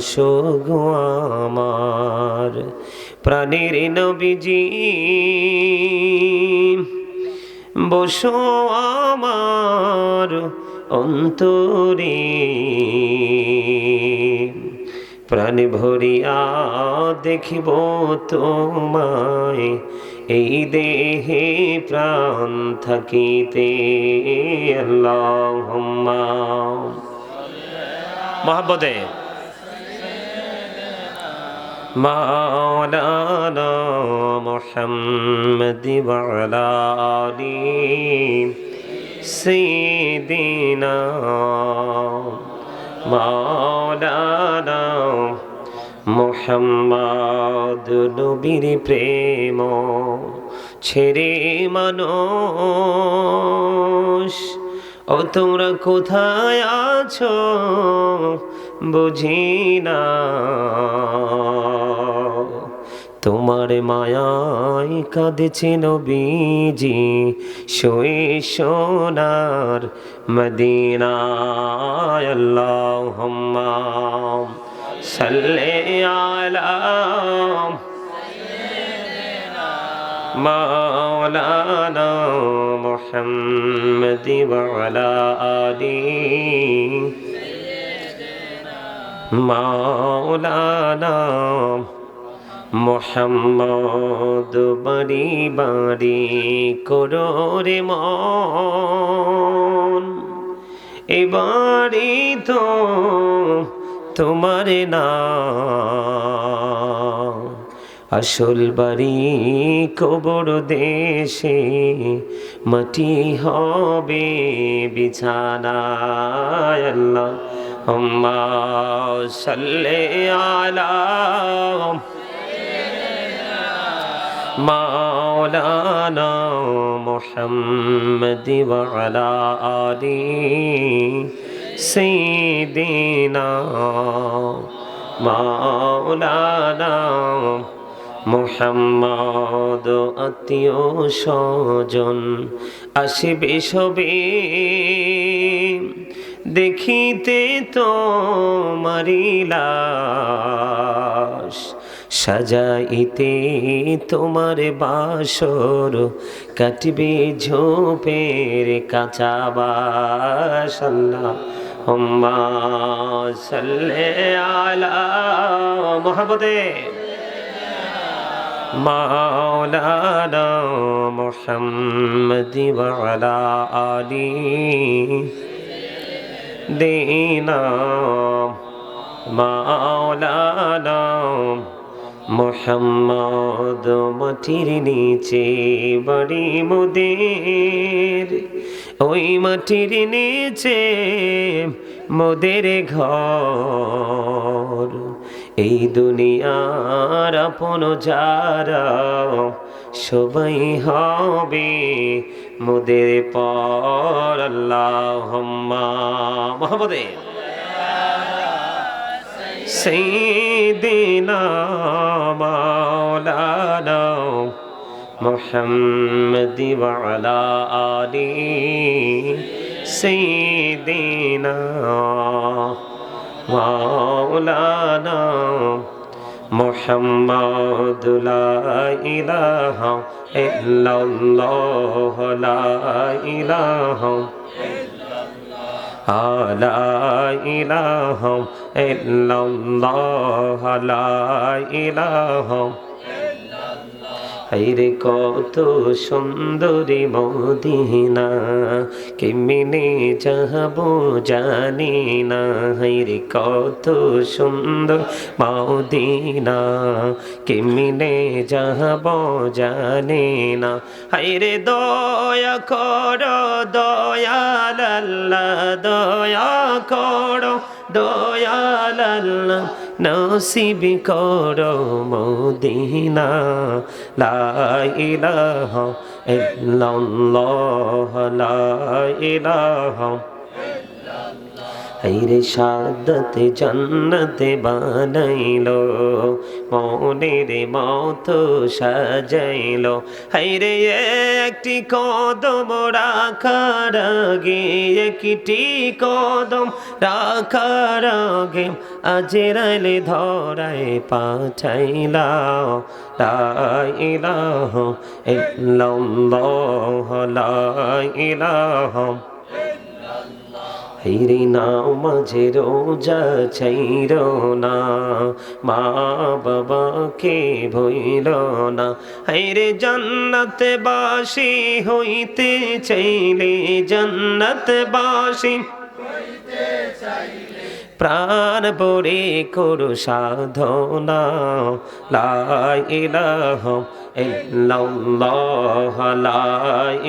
সগো আমার, প্রাণের নবীজি, বসো আমার অন্তরে। প্রাণ ভরিয়া দেখিব তোমায়, এই দেহে প্রাণ থাকিতে আল্লাহ মহাব্বতে مولانا محمد وعلى آل سيدنا مولانا মোহাম্মদ নবীর প্রেম ছেড়ে মানুষ ও তোমরা কোথায় আছো বুঝি না তোমার মায়ায় কাঁদেছে নবীজি শুয়ে সোনার মদিনায় আল্লাহুম্মা সাল্লি আলা مولانا محمد وعلى آله মাওলানা মোহাম্মদ বাড়ি বাড়ি করো রে মন। এবারে তো তোমার না। আসল বাড়ি কবর দেশে মাটি হবে বিছানা আল্লাহ। আম্মা সাল্লে আলা مولانا محمد وعلى آل سيدنا مولانا মোহাম্মদ আত্মীয় স্বজন আসিবে সবে দেখিতে তো মারিলাস সাজাইতে তোমার বাসর কাটবে ঝোপের কাঁচা বাস আল্লাহ হুম্মা সাল্লে আলা মোহাম্মদে مولانا محمد وعلى آله دينا مولانا মোহাম্মদ মাটির নিচে বাড়ি মোদের ওই মাটির নিচে মোদের ঘর এই দুনিয়ার আপন যারা সবাই হবে মোদের পর আল্লাহ মোহাম্মদে سيدنا مولانا محمد وعلى آله سيدنا مولانا মোহাম্মদ ইলাহ ইল্লাল্লাহ লা ইলাহ লা ইলাহ ইল্লাল্লাহ লা ইলাহ হাইরে কত সুন্দরী মদিনা। কেমিনে যাব জানি না। হাইরে কত সুন্দর মদিনা। কেমিনে যাব জানি না। হাইরে দয়া কর দয়াল আল্লাহ দয়া কর দয়াল আল্লাহ নসিব করো মদিনা লা ইলাহা ইল্লাল্লাহ লা ইলাহা হাইরে সাদতে জান্নাতে বানাইলো মনের মত সাজাইলো। হাইরে একটি কদম রাখার আগে, একটি কদম রাখার আগে আজরাইলে ধরায় পাঠাইলা লা ইলাহা ইল্লাল্লাহ, লা হেরি নাও, মাঝে রোজা ছাইর না। মা বাবাকে ভইল না। হেরে জন্নত বাসি হইতে চাইলে জন্নত বাসি প্রাণ পরে করু সাধনা। লাই ইলাহ ইল্লাল্লাহ লাই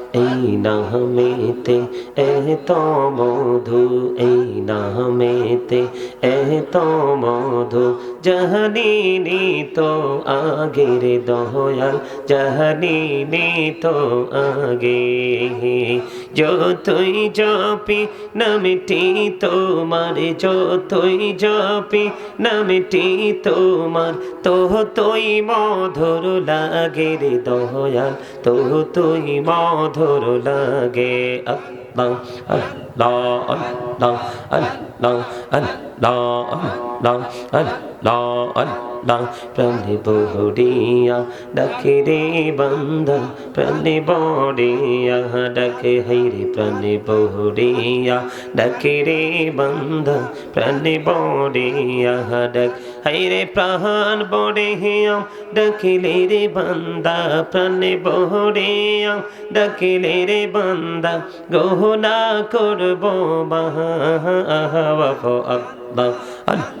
এই নামেতে এত মধু, এই নামেতে এত মধু। জাহানিনি তো আগের দয়াল জাহানিনি তো আগে। যতই জপি, নামটি তোমার যতই জপি, নামটি তোমার। তো তুই মধুর লাগে রে দয়াল, তো তুই মধুর লাগে আল্লাহ আল্লাহ আল্লাহ আল্লাহ আল্লাহ আল্লাহ আল্লাহ আল্লাহ প্রাণে বহুরিয়া, ডাকে রে বন্ধা প্রাণে বড়িয়া ডাকে হাইরে প্রাণে বহুরিয়া, ডাকে রে বন্ধা প্রাণে বড়িয়া ডাক হাইরে প্রাণ বড়ে হিয়া ডাকিলে রে বন্দা, প্রাণে বহরিয়া ডাকিলে রে বন্দা, গহনা করব মাহা আল্লাহ।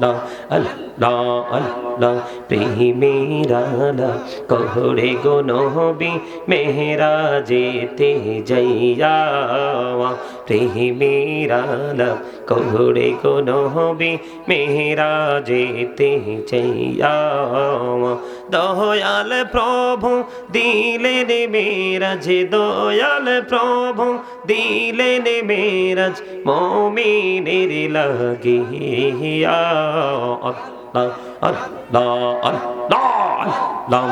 আল্লাহ আল্লাহ কহরে গো নহবি মেহরা যেতে যাইয়া প্রেমেরালা কহরে গো নহবি মেহরা যেতে যাইয়া দয়াল প্রভু, দিলেন মেরাজ, দয়াল প্রভু দিলেন মেরাজ মমিনের লাগিয়া আল্লাহ আল্লাহ আল্লাহ আল্লাহ।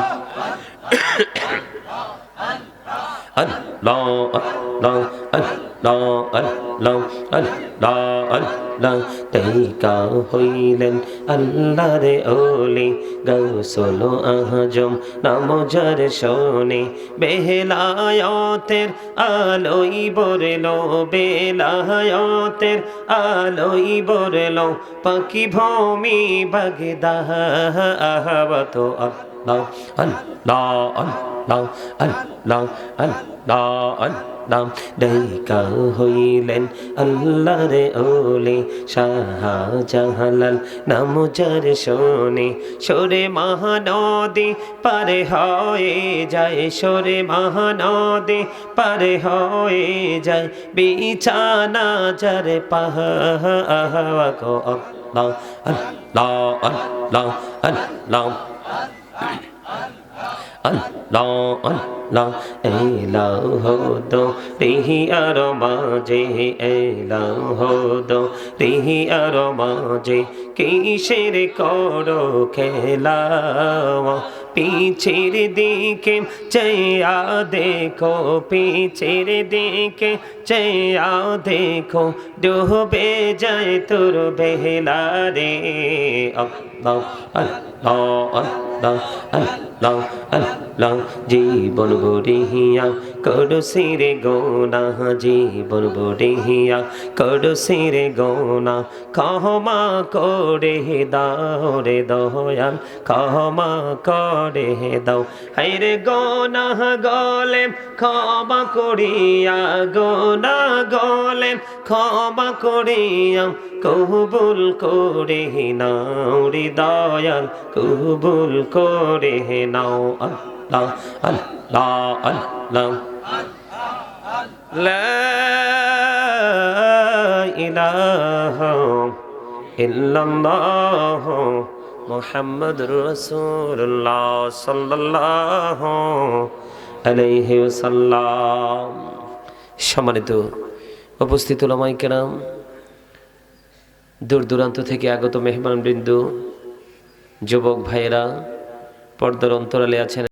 তৈকা হইলেন আল্লাহ রে ওলি গৌসল আহজম নামজার শোনে বেহলায়তের আলোই বরলো বেলায়তের আলোই বরলো পাখি ভূমি বাগদাহ আহবত আল্লাহ আল্লাহ আল্লাহ আল্লাহ আল্লাহ আল্লাহ ডাইকা হইলেন আল্লাহ রে ওলে শাহজাহালাল নাম যার শোনে সরে মহানদী পারে হয়ে যায় সরে মহানদী পারে হয়ে যায় বিছানা যার পাহা কো আল্লাহ আল্লাহ আল্লাহ আল্লাহ আল্লাহ আল্লাহ, এলাহ দো রিহি আর মাঝে, এলাহ দো রিহি আর মাঝে, কিসের করো খেলা? পিছের দিকে চেয়া দেখো, পিছের দিকে চেয়া দেখো, ডুবে যায় তোর বেহলা রে। আল্লাহ আল্লাহ আল্লাহ আল্লাহ আল্লাহ জীবন বরিহিয়া করো সিরে গোনা, জীবন বরিহিয়া করো সিরে গোনা ক্ষমা করে দাও রে দয়াল ক্ষমা করে দাও। হাইরে গোনা গলে ক্ষমা করিয়া, গোনা গলে ক্ষমা করিয়া। কবুল করে নাও রে দয়াল, কবুল করে নাও। আল্লাহ আল্লাহ আল্লাহ আলাইহি ওয়াসাল্লাম সম্মানিত উপস্থিত ওলামাই কেরাম, দূর দূরান্ত থেকে আগত মেহমান বৃন্দ যুবক ভাইয়েরা পর্দার অন্তরালে আছেন